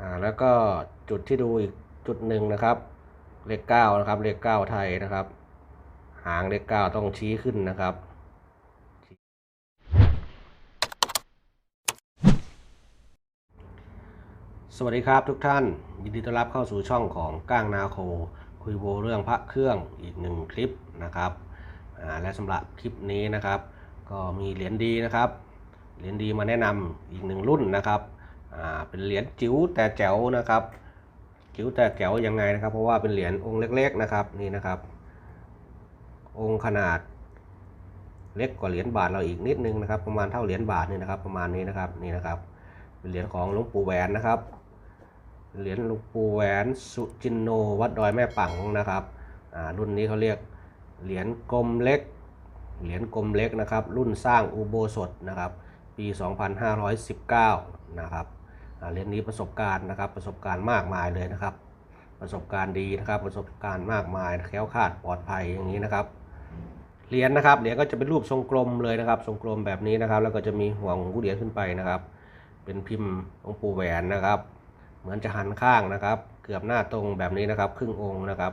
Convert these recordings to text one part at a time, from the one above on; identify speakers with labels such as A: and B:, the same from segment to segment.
A: อ่าแล้วก็จุดที่ดูอีกจุดหนึ่งนะครับ เลขเก้านะครับเลขเก้าไทยนะครับ หางเลขเก้าต้องชี้ขึ้นนะครับสวัสดีครับทุกท่าน ยินดีต้อนรับเข้าสู่ช่องของก้างนาโค คุยโวเรื่องพระเครื่องอีกหนึ่งคลิปนะครับอ่าและสำหรับคลิปนี้นะครับ ก็มีเหรียญดีนะครับเหรียญดีมาแนะนำอีกหนึ่งรุ่นนะครับ อ่าเป็นเหรียญจิ๋วแต่แจ๋วนะครับ จิ๋วแต่แจ๋วยังไงนะครับ เพราะว่าเป็นเหรียญองค์เล็กๆนะครับนี่นะครับ องค์ขนาดเล็กกว่าเหรียญบาทเราอีกนิดนึงนะครับ ประมาณเท่าเหรียญบาทนี่นะครับ ประมาณนี้นะครับนี่นะครับเป็นเหรียญของหลวงปู่แหวนนะครับเหรียญหลวงปู่แหวนสุจินโนวัดดอยแม่ปังนะครับอ่ารุ่นนี้เขาเรียกเหรียญกลมเล็ก เหรียญกลมเล็กนะครับ รุ่นสร้างอุโบสถนะครับ ปี 2519 นะครับอ่า เหรียญนี้ประสบการณ์นะครับประสบการณ์มากมายเลยนะครับ ประสบการณ์ดีนะครับประสบการณ์มากมายแคล้วคลาดปลอดภัยอย่างนี้นะครับเหรียญนะครับเหรียญก็จะเป็นรูปทรงกลมเลยนะครับทรงกลมแบบนี้นะครับ แล้วก็จะมีห่วงผู้เหรียญขึ้นไปนะครับ เป็นพิมพ์หลวงปู่แหวนนะครับ เหมือนจะหันข้างนะครับ เกือบหน้าตรงแบบนี้นะครับ ครึ่งองค์นะครับ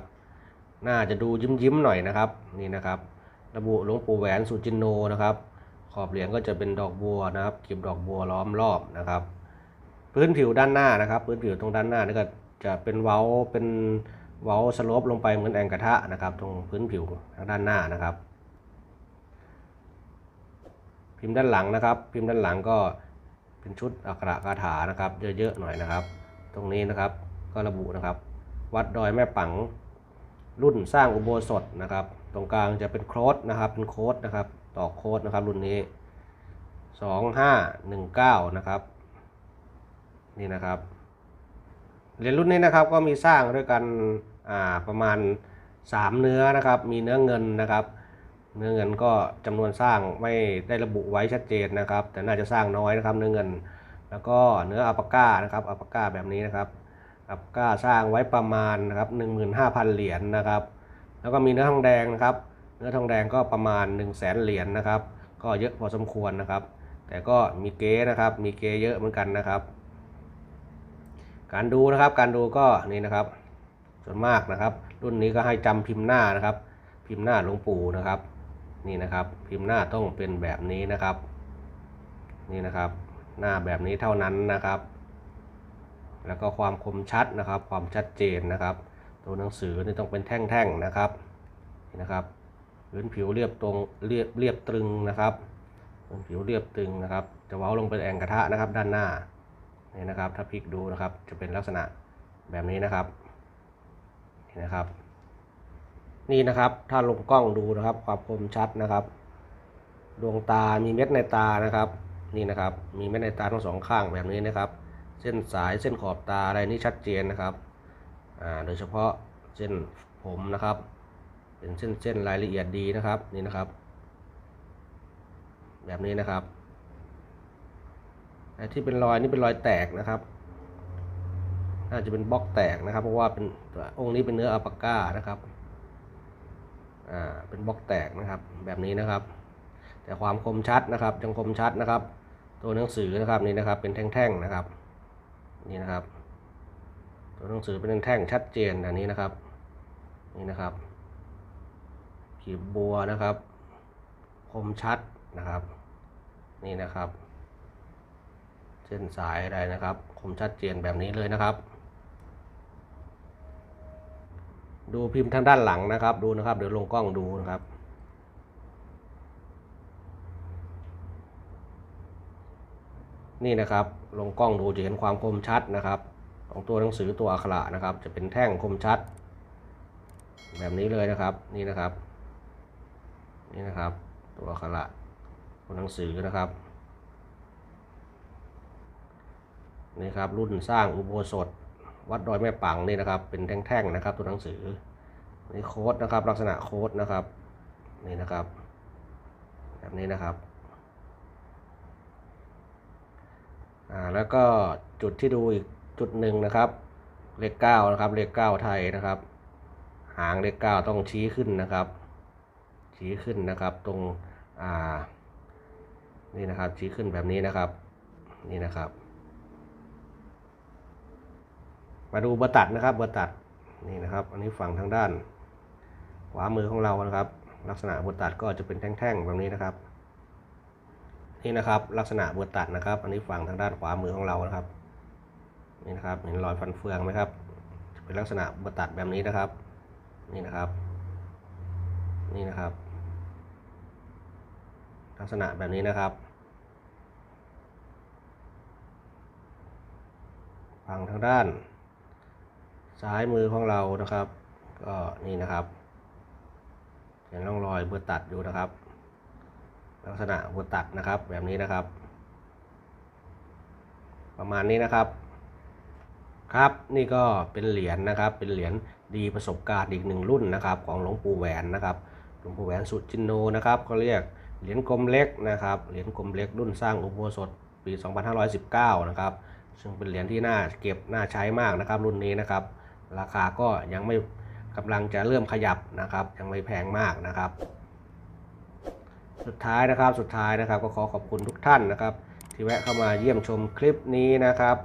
A: หน้าจะดูยิ้มยิ้มๆหน่อยนะครับนี่นะครับ ระบุหลวงปู่แหวนสุจินโนนะครับ ขอบเหรียญก็จะเป็นดอกบัวนะครับเก็บดอกบัวล้อมรอบนะครับ พื้นผิวด้านหน้านะครับ พื้นผิวตรงด้านหน้านี่ก็จะเป็นเว้าเป็นเว้าสโลปลงไปเหมือนแองกระทะนะครับ ตรงพื้นผิวทางด้านหน้านะครับ พิมพ์ด้านหลังนะครับ พิมพ์ด้านหลังก็เป็นชุดอักขระคาถานะครับ เยอะๆหน่อยนะครับ ตรงนี้นะครับก็ระบุนะครับ วัดดอยแม่ปังรุ่นสร้างอุโบสถนะครับ ตรงกลางจะเป็นโคดนะครับ เป็นโคดนะครับ ต่อโคดนะครับ รุ่นนี้ 2519 นะครับ นี่นะครับเหรียญรุ่นนี้นะครับก็มีสร้างด้วยกันอ่าประมาณ 3 เนื้อนะครับ มีเนื้อเงินนะครับ เนื้อเงินก็จำนวนสร้างไม่ได้ระบุไว้ชัดเจนนะครับ แต่น่าจะสร้างน้อยนะครับ เนื้อเงิน แล้วก็เนื้ออัปปาก้านะครับอัปปาก้าแบบนี้นะครับอัปก้าสร้างไว้ประมาณนะครับ15,000เหรียญนะครับ แล้วก็มีเนื้อทองแดงนะครับ เนื้อทองแดงก็ประมาณ 1 0 0 0 0แสนเหรียญนะครับ ก็เยอะพอสมควรนะครับ แต่ก็มีเก๊นะครับ มีเก๊เยอะเหมือนกันนะครับ การดูนะครับ การดูก็นี่นะครับ ส่วนมากนะครับ รุ่นนี้ก็ให้จำพิมพ์หน้านะครับ พิมพ์หน้าหลวงปู่นะครับ นี่นะครับ พิมพ์หน้าต้องเป็นแบบนี้นะครับ นี่นะครับ หน้าแบบนี้เท่านั้นนะครับ แล้วก็ความคมชัดนะครับ ความชัดเจนนะครับ ตัวหนังสือนี่ต้องเป็นแท่งๆนะครับนี่นะครับพื้นผิวเรียบตรงเรียบเรียบตรึงนะครับพื้นผิวเรียบตรึงนะครับ จะเว้าลงเป็นแอ่งกระทะนะครับ ด้านหน้า นี่นะครับ ถ้าพลิกดูนะครับ จะเป็นลักษณะแบบนี้นะครับนี่นะครับ นี่นะครับ ถ้าลงกล้องดูนะครับ ความคมชัดนะครับ ดวงตา มีเม็ดในตานะครับ นี่นะครับ มีเม็ดในตาทั้งสองข้างแบบนี้นะครับ เส้นสาย เส้นขอบตาอะไรนี่ชัดเจนนะครับ อ่า โดยเฉพาะเส้นผมนะครับ เป็นเส้นเส้นรายละเอียดดีนะครับ นี่นะครับ แบบนี้นะครับ ไอ้ที่เป็นรอยนี่เป็นรอยแตกนะครับน่าจะเป็นบล็อกแตกนะครับ เพราะว่าเป็นองค์นี้เป็นเนื้ออัลปาก้านะครับอ่าเป็นบล็อกแตกนะครับ แบบนี้นะครับ แต่ความคมชัดนะครับยังคมชัดนะครับ ตัวหนังสือนะครับนี่นะครับ เป็นแท่งๆนะครับ นี่นะครับ ตัวหนังสือเป็นแท่งชัดเจนอันนี้นะครับ นี่นะครับขีบบัวนะครับ คมชัดนะครับ นี่นะครับ เส้นสายอะไรนะครับ คมชัดเจนแบบนี้เลยนะครับ ดูพิมพ์ทางด้านหลังนะครับ ดูนะครับ เดี๋ยวลงกล้องดูนะครับนี่นะครับลงกล้องดูจะเห็นความคมชัดนะครับ ของตัวหนังสือตัวอักขระนะครับ จะเป็นแท่งคมชัด แบบนี้เลยนะครับนี่นะครับ นี่นะครับ ตัวอักขระตัวหนังสือนะครับ นี่ครับ รุ่นสร้างอุโบสถ วัดดอยแม่ปังนี่นะครับ เป็นแท่งๆนะครับ ตัวหนังสือนี่โค้ดนะครับ ลักษณะโค้ดนะครับนี่นะครับ แบบนี้นะครับอ่าแล้วก็จุดที่ดูอีกจุดหนึ่งนะครับ เลขเก้านะครับ เลขเก้าไทยนะครับ หางเลขเก้าต้องชี้ขึ้นนะครับ ชี้ขึ้นนะครับ ตรงอ่านี่นะครับชี้ขึ้นแบบนี้นะครับ นี่นะครับ มาดูเบอร์ตัดนะครับเบอร์ตัดนี่นะครับ อันนี้ฝั่งทางด้าน ขวามือของเรานะครับ ลักษณะเบอร์ตัดก็จะเป็นแท่งๆแบบนี้นะครับนี่นะครับ ลักษณะเบอร์ตัดนะครับ อันนี้ฝั่งทางด้านขวามือของเรานะครับนี่นะครับเห็นรอยฟันเฟืองไหมครับ เป็นลักษณะเบอร์ตัดแบบนี้นะครับ นี่นะครับ นี่นะครับ ลักษณะแบบนี้นะครับฝั่งทางด้าน ซ้ายมือของเรานะครับ ก็นี่นะครับเห็นร่องรอยเบอร์ตัดอยู่นะครับ ลักษณะเบอร์ตัดนะครับ แบบนี้นะครับ ประมาณนี้นะครับ ครับนี่ก็เป็นเหรียญนะครับ เป็นเหรียญดีประสบการณ์อีกหนึ่งรุ่นนะครับ ของหลวงปู่แหวนนะครับหลวงปู่แหวนสุดจินโนนะครับก็เรียกเหรียญกลมเล็กนะครับเหรียญกลมเล็กรุ่นสร้างอุโบสถปี 2519 นะครับ ซึ่งเป็นเหรียญที่น่าเก็บน่าใช้มากนะครับรุ่นนี้นะครับ ราคาก็ยังไม่กำลังจะเริ่มขยับนะครับ ยังไม่แพงมากนะครับ สุดท้ายนะครับสุดท้ายนะครับ ก็ขอขอบคุณทุกท่านนะครับ ที่แวะเข้ามาเยี่ยมชมคลิปนี้นะครับ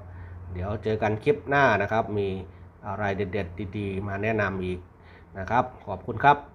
A: เดี๋ยวเจอกันคลิปหน้านะครับ มีอะไรเด็ด ๆ ดีๆ มาแนะนำอีกนะครับ ขอบคุณครับ